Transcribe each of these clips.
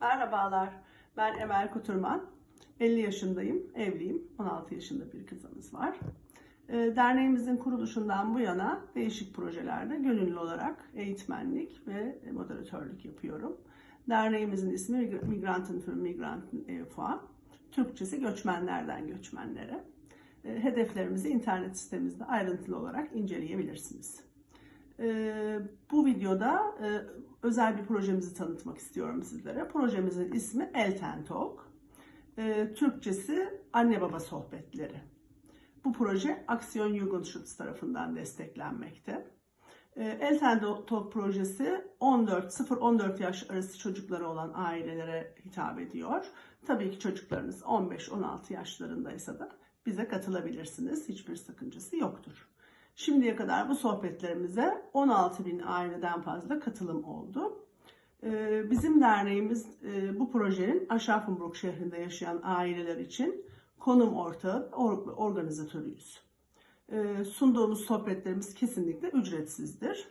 Merhabalar, ben Emel Kuturman. 50 yaşındayım, evliyim. 16 yaşında bir kızımız var. Ee, Derneğimizin kuruluşundan bu yana değişik projelerde gönüllü olarak eğitmenlik ve moderatörlük yapıyorum. Derneğimizin ismi Migranten für Migranten EFA. Türkçesi göçmenlerden göçmenlere. Ee, Hedeflerimizi internet sitemizde ayrıntılı olarak inceleyebilirsiniz. Ee, bu videoda e, özel bir projemizi tanıtmak istiyorum sizlere. Projemizin ismi Elten Talk. Ee, Türkçesi anne baba sohbetleri. Bu proje Aksiyon Jugendschutz tarafından desteklenmekte. Ee, Elten Talk projesi 14 0-14 yaş arası çocukları olan ailelere hitap ediyor. Tabii ki çocuklarınız 15-16 yaşlarındaysa da bize katılabilirsiniz. Hiçbir sakıncası yoktur. Şimdiye kadar bu sohbetlerimize 16 bin aileden fazla katılım oldu. Ee, Bizim derneğimiz e, bu projenin Aschaffenburg şehrinde yaşayan aileler için konum ortağı, or- organizatörüyüz. Ee, Sunduğumuz sohbetlerimiz kesinlikle ücretsizdir.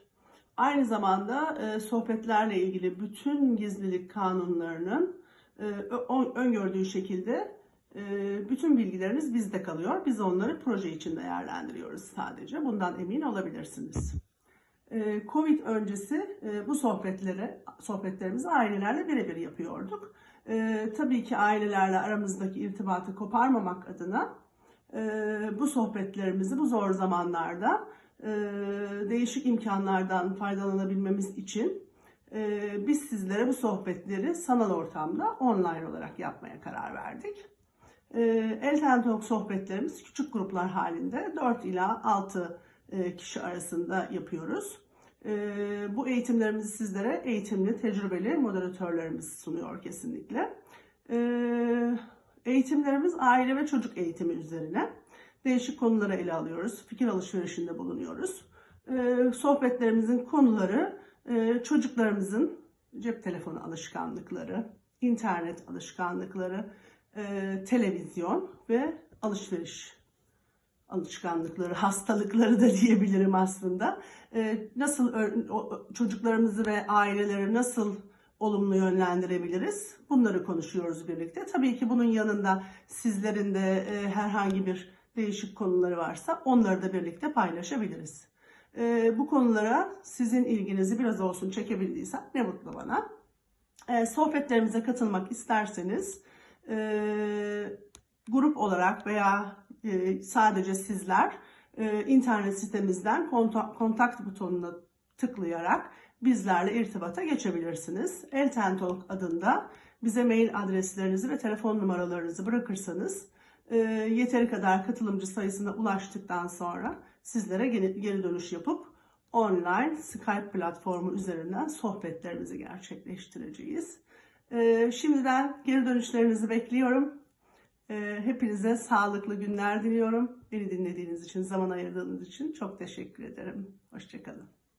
Aynı zamanda e, sohbetlerle ilgili bütün gizlilik kanunlarının e, öngördüğü şekilde bütün bilgileriniz bizde kalıyor. Biz onları proje için değerlendiriyoruz sadece. Bundan emin olabilirsiniz. Ee, Covid öncesi e, bu sohbetleri, sohbetlerimizi ailelerle birebir yapıyorduk. Ee, Tabii ki ailelerle aramızdaki irtibatı koparmamak adına e, bu sohbetlerimizi bu zor zamanlarda e, değişik imkanlardan faydalanabilmemiz için biz sizlere bu sohbetleri sanal ortamda online olarak yapmaya karar verdik. E, Elten Talk sohbetlerimiz küçük gruplar halinde 4 ila 6 e, kişi arasında yapıyoruz. E, bu eğitimlerimizi sizlere eğitimli, tecrübeli moderatörlerimiz sunuyor kesinlikle. E, eğitimlerimiz aile ve çocuk eğitimi üzerine. Değişik konuları ele alıyoruz. Fikir alışverişinde bulunuyoruz. Sohbetlerimizin konuları e, çocuklarımızın cep telefonu alışkanlıkları, internet alışkanlıkları, e, televizyon ve alışveriş alışkanlıkları, hastalıkları da diyebilirim aslında. E, nasıl çocuklarımızı ve aileleri nasıl olumlu yönlendirebiliriz? Bunları konuşuyoruz birlikte. Tabii ki bunun yanında sizlerin de e, herhangi bir değişik konuları varsa onları da birlikte paylaşabiliriz. E, bu konulara sizin ilginizi biraz olsun çekebildiysem ne mutlu bana. E, sohbetlerimize katılmak isterseniz e, grup olarak veya e, sadece sizler e, internet sitemizden kontak, kontak butonuna tıklayarak bizlerle irtibata geçebilirsiniz. Eltentalk adında bize mail adreslerinizi ve telefon numaralarınızı bırakırsanız e, yeteri kadar katılımcı sayısına ulaştıktan sonra sizlere geri, geri dönüş yapıp online Skype platformu üzerinden sohbetlerimizi gerçekleştireceğiz. E, şimdiden geri dönüşlerinizi bekliyorum. E, hepinize sağlıklı günler diliyorum. Beni dinlediğiniz için, zaman ayırdığınız için çok teşekkür ederim. Hoşçakalın.